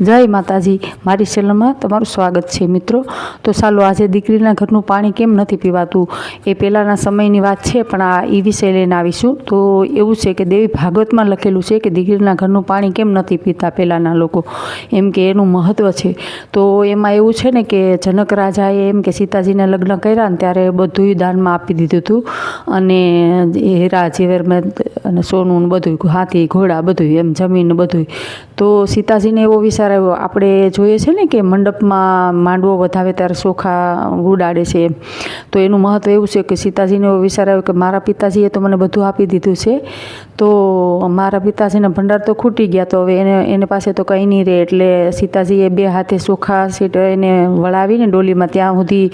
જય માતાજી. મારી ચેનલમાં તમારું સ્વાગત છે મિત્રો. તો ચાલો આજે દીકરીના ઘરનું પાણી કેમ નથી પીવાતું? એ પહેલાંના સમયની વાત છે, પણ આ એ વિષય લઈને આવીશું. તો એવું છે કે દેવી ભાગવતમાં લખેલું છે કે દીકરીના ઘરનું પાણી કેમ નથી પીતા પહેલાંના લોકો? એમ કે એનું મહત્ત્વ છે. તો એમાં એવું છે ને કે જનક રાજાએ એમ કે સીતાજીને લગ્ન કર્યા ને ત્યારે બધું દાનમાં આપી દીધું હતું. અને હીરા ઝેવરમેન્ટ અને સોનું બધું હાથી, ઘોડા બધું એમ જમીન બધું તો સીતાજીને એવો વિચાર આવ્યો, આપણે જોઈએ છે ને કે મંડપમાં માંડવો વધાવે ત્યારે ચોખા ઉડાડે છે એમ. તો એનું મહત્ત્વ એવું છે કે સીતાજીને એવો વિચાર આવ્યો કે મારા પિતાજીએ તો મને બધું આપી દીધું છે. તો મારા પિતાજીના ભંડાર તો ખૂટી ગયા, તો હવે એને એને પાસે તો કંઈ નહીં રહે. એટલે સીતાજીએ બે હાથે ચોખા સીટ એને વળાવીને ડોલીમાં ત્યાં સુધી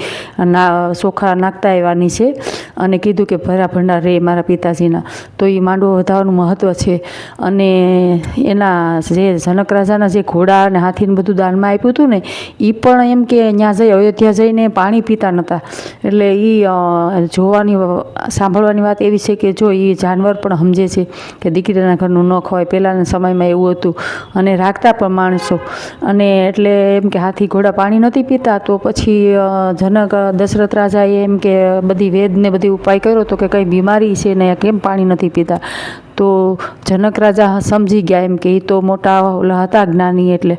ના ચોખા નાખતા આવવાની છે અને કીધું કે ભરા ભંડાર રે મારા પિતાજીના. તો એ માંડવો વધારવાનું મહત્ત્વ છે. અને એના જે જનક રાજાના જે ઘોડા અને હાથીને બધું દાનમાં આપ્યું હતું ને એ પણ એમ કે ત્યાં જઈ, અયોધ્યા જઈને પાણી પીતા નહોતા એટલે એ જોવાની, સાંભળવાની વાત એવી છે કે જો એ જાનવર પણ સમજે છે કે દીકરીના ઘરનું ન ખવાય. પહેલાંના સમયમાં એવું હતું અને રાખતા પણ માણસો. અને એટલે એમ કે હાથી ઘોડા પાણી નથી પીતા, તો પછી જનક, દશરથ રાજાએ એમ કે બધી વેદને બધી ઉપાય કર્યો તો કે કંઈ બીમારી છે ને, કેમ પાણી નથી પીતા? તો જનક રાજા સમજી ગયા એમ કે એ તો મોટા ઓલા હતા જ્ઞાની એટલે.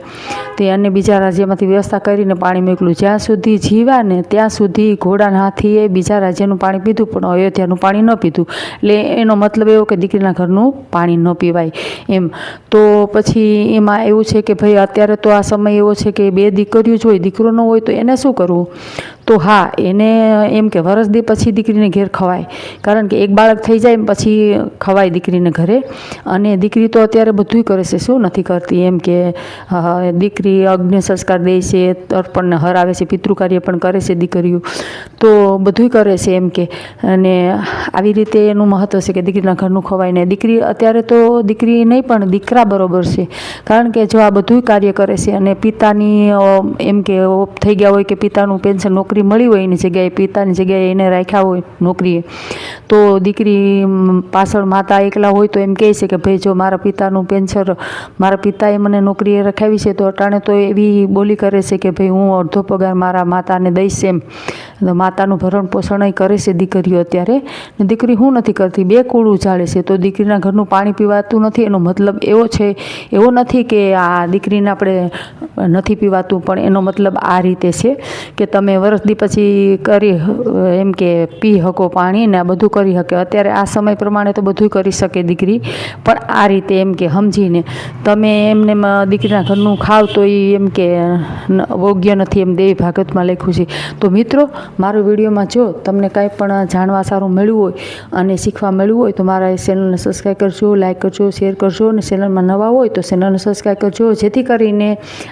તે અને બીજા રાજ્યમાંથી વ્યવસ્થા કરીને પાણી મોકલ્યું. જ્યાં સુધી જીવા ને ત્યાં સુધી ઘોડાના હાથીએ બીજા રાજ્યનું પાણી પીધું, પણ અયોધ્યાનું પાણી ન પીધું. એટલે એનો મતલબ એવો કે દીકરીના ઘરનું પાણી ન પીવાય એમ. તો પછી એમાં એવું છે કે ભાઈ અત્યારે તો આ સમય એવો છે કે બે દીકરીઓ જ હોય, દીકરો ન હોય તો એને શું કરવું? તો હા, એને એમ કે વરસ દે પછી દીકરીને ઘેર ખવાય. કારણ કે એક બાળક થઈ જાય પછી ખવાય દીકરીને ઘરે. અને દીકરી તો અત્યારે બધુંય કરે છે, શું નથી કરતી એમ કે દીકરી અગ્નિ સંસ્કાર દે છે તર્પણને હરાવે છે, પિતૃકાર્ય પણ કરે છે દીકરીઓ. તો બધુંય કરે છે એમ કે. અને આવી રીતે એનું મહત્ત્વ છે કે દીકરીના ઘરનું ખવાય ને દીકરી અત્યારે તો દીકરી નહીં, પણ દીકરા બરોબર છે. કારણ કે જો આ બધુંય કાર્ય કરે છે અને પિતાની એમ કે, થઈ ગયા હોય કે પિતાનું પેન્શન, નોકરી મળી હોય એની જગ્યાએ, પિતાની જગ્યાએ એને રાખ્યા હોય નોકરીએ. તો દીકરી પાછળ માતા એકલા હોય તો એમ કહે છે કે, ભાઈ, જો મારા પિતાનું પેન્શન મારા પિતાએ મને નોકરીએ રખાવી છે, તો અટાણે તો એવી બોલી કરે છે કે, ભાઈ, હું અડધો પગાર મારા માતાને દઈશ એમ. માતાનું ભરણ પોષણ કરે છે દીકરીઓ અત્યારે. ને દીકરી હું નથી કરતી, બે કૂળું ઉજાડે છે. તો દીકરીના ઘરનું પાણી પીવાતું નથી, એનો મતલબ એવો છે, એવો નથી કે આ દીકરીને આપણે નથી પીવાતું, પણ એનો મતલબ આ રીતે છે કે તમે વરસદી પછી કરી એમ કે પી શકો પાણી ને આ બધું કરી શકે અત્યારે આ સમય પ્રમાણે તો બધું કરી શકે દીકરી. પણ આ રીતે એમ કે સમજીને તમે એમને દીકરીના ઘરનું ખાવ તો એ એમ કે યોગ્ય નથી એમ દેવી ભાગવતમાં લખ્યું છે. તો મિત્રો, મારો વિડીયોમાં જો તમને કાંઈ પણ જાણવા સારું મળ્યું હોય અને શીખવા મળ્યું હોય તો મારા ચેનલને સબસ્ક્રાઈબ કરજો લાઇક કરજો, શેર કરજો અને ચેનલમાં નવા હોય તો ચેનલને સબસ્ક્રાઈબ કરજો. જેથી કરીને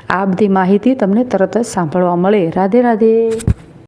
આ બધી માહિતી તમને તરત જ સાંભળવા મળે. રાધે રાધે.